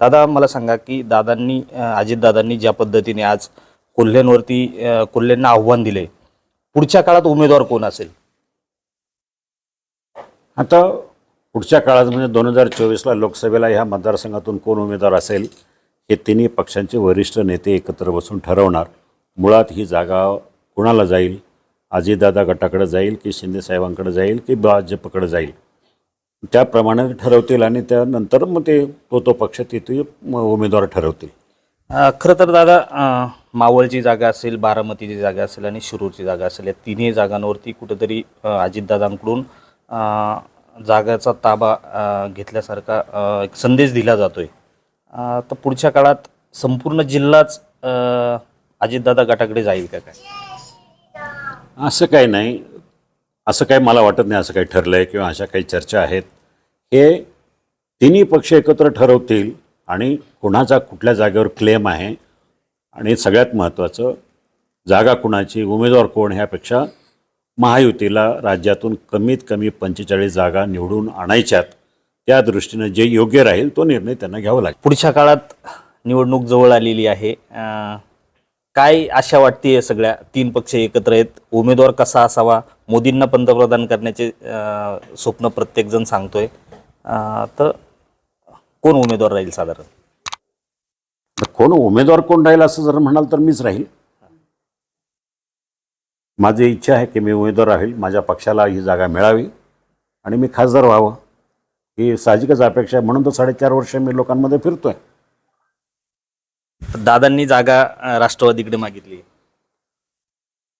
दादा मला सांगा की दादांनी अजितदादांनी ज्या पद्धतीने आज कोल्ह्यांवरती अ, कोल्ह्यांना आव्हान दिले पुढच्या काळात उमेदवार कोण असेल? आता पुढच्या काळात म्हणजे दोन हजार चोवीसला लोकसभेला ह्या मतदारसंघातून कोण उमेदवार असेल हे तिन्ही पक्षांचे वरिष्ठ नेते एकत्र बसून ठरवणार. मुळात ही जागा कुणाला जाईल? अजितदादा गटाकडे जाईल की शिंदेसाहेबांकडे जाईल की भाजपकडे जाईल? त्याप्रमाणे ठरवतील आणि त्यानंतर मग ते तो तो पक्ष तिथे उमेदवार ठरवतील. खरं तर दादा मावळची जागा असेल बारामतीची जागा असेल आणि शिरूरची जागा असेल या तिन्ही जागांवरती कुठेतरी अजितदादांकडून जागाचा ताबा घेतल्यासारखा एक संदेश दिला जातोय. तर पुढच्या काळात संपूर्ण जिल्हाच अजितदादा गटाकडे जाईल का काय? असं काही नाही. असं काही मला वाटत नाही असं काही ठरलं आहे किंवा अशा काही चर्चा आहेत. हे तिन्ही पक्ष एकत्र ठरवतील आणि कुणाचा कुठल्या जागेवर क्लेम आहे आणि सगळ्यात महत्त्वाचं जागा कुणाची उमेदवार कोण ह्यापेक्षा महायुतीला राज्यातून कमीत कमी पंचेचाळीस जागा निवडून आणायच्यात. त्या दृष्टीनं जे योग्य राहील तो निर्णय त्यांना घ्यावा लागेल. पुढच्या काळात निवडणूक जवळ आलेली आहे. काय आशा वाटते सगळ्या तीन पक्ष एकत्र आहेत? उमेदवार कसा असावा? मोदींना पंतप्रधान करण्याचे स्वप्न प्रत्येकजण सांगतोय. तर कोण उमेदवार राहील साधारण? कोण उमेदवार कोण राहील असं जर म्हणाल तर मीच राहील. माझी इच्छा आहे की मी उमेदवार राहील माझ्या पक्षाला ही जागा मिळावी आणि मी खासदार व्हावं. ही साहजिकच अपेक्षा आहे. म्हणून तर साडेचार वर्ष मी लोकांमध्ये फिरतोय. दादांनी जागा अं, राष्ट्रवादीकडे मागितली.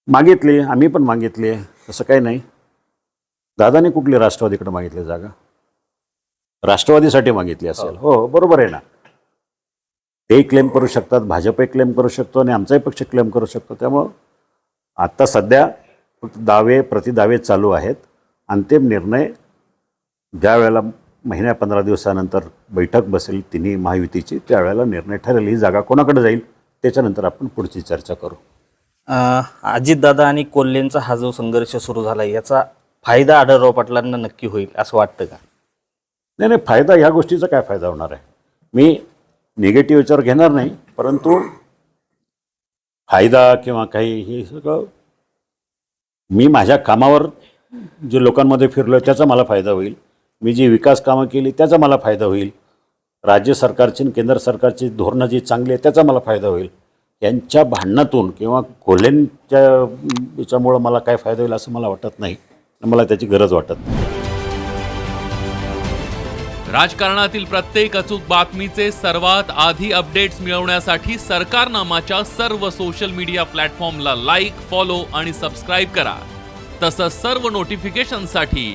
मागितली आम्ही पण मागितली आहे तसं काही नाही. दादाने कुठली राष्ट्रवादीकडे मागितली जागा? राष्ट्रवादीसाठी मागितली असेल. हो बरोबर आहे ना. तेही क्लेम करू शकतात भाजपही क्लेम करू शकतो आणि आमचाही पक्ष क्लेम करू शकतो. त्यामुळं आत्ता सध्या फक्त दावे प्रतिदावे चालू आहेत. अंतिम निर्णय ज्या वेळेला महिन्या पंधरा दिवसानंतर बैठक बसेल तिन्ही महायुतीची त्यावेळेला निर्णय ठरेल. ही जागा कोणाकडे जाईल? त्याच्यानंतर आपण पुढची चर्चा करू. अजितदादा आणि कोल्हेंचा हा जो संघर्ष सुरू झाला याचा फायदा आढळराव पाटलांना नक्की होईल असं वाटतं का? नाही नाही फायदा ह्या गोष्टीचा काय फायदा होणार आहे? मी निगेटिव्ह विचार घेणार नाही परंतु फायदा किंवा काही हे सगळं मी माझ्या कामावर जे लोकांमध्ये फिरलो त्याचा मला फायदा होईल. मी जी विकास कामं केली त्याचा मला फायदा होईल. राज्य सरकारची आणि केंद्र सरकारची धोरणं जी चांगली आहेत त्याचा मला फायदा होईल. यांच्या भांडणातून किंवा कोल्हेंच्या याच्यामुळं मला काय फायदा होईल असं मला वाटत नाही. मला त्याची गरज वाटत नाही. राजकारणातील प्रत्येक अचूक बातमीचे सर्वात आधी अपडेट्स मिळवण्यासाठी सरकारनामाच्या सर्व सोशल मीडिया प्लॅटफॉर्मला लाईक फॉलो आणि सबस्क्राईब करा. तसंच सर्व नोटिफिकेशनसाठी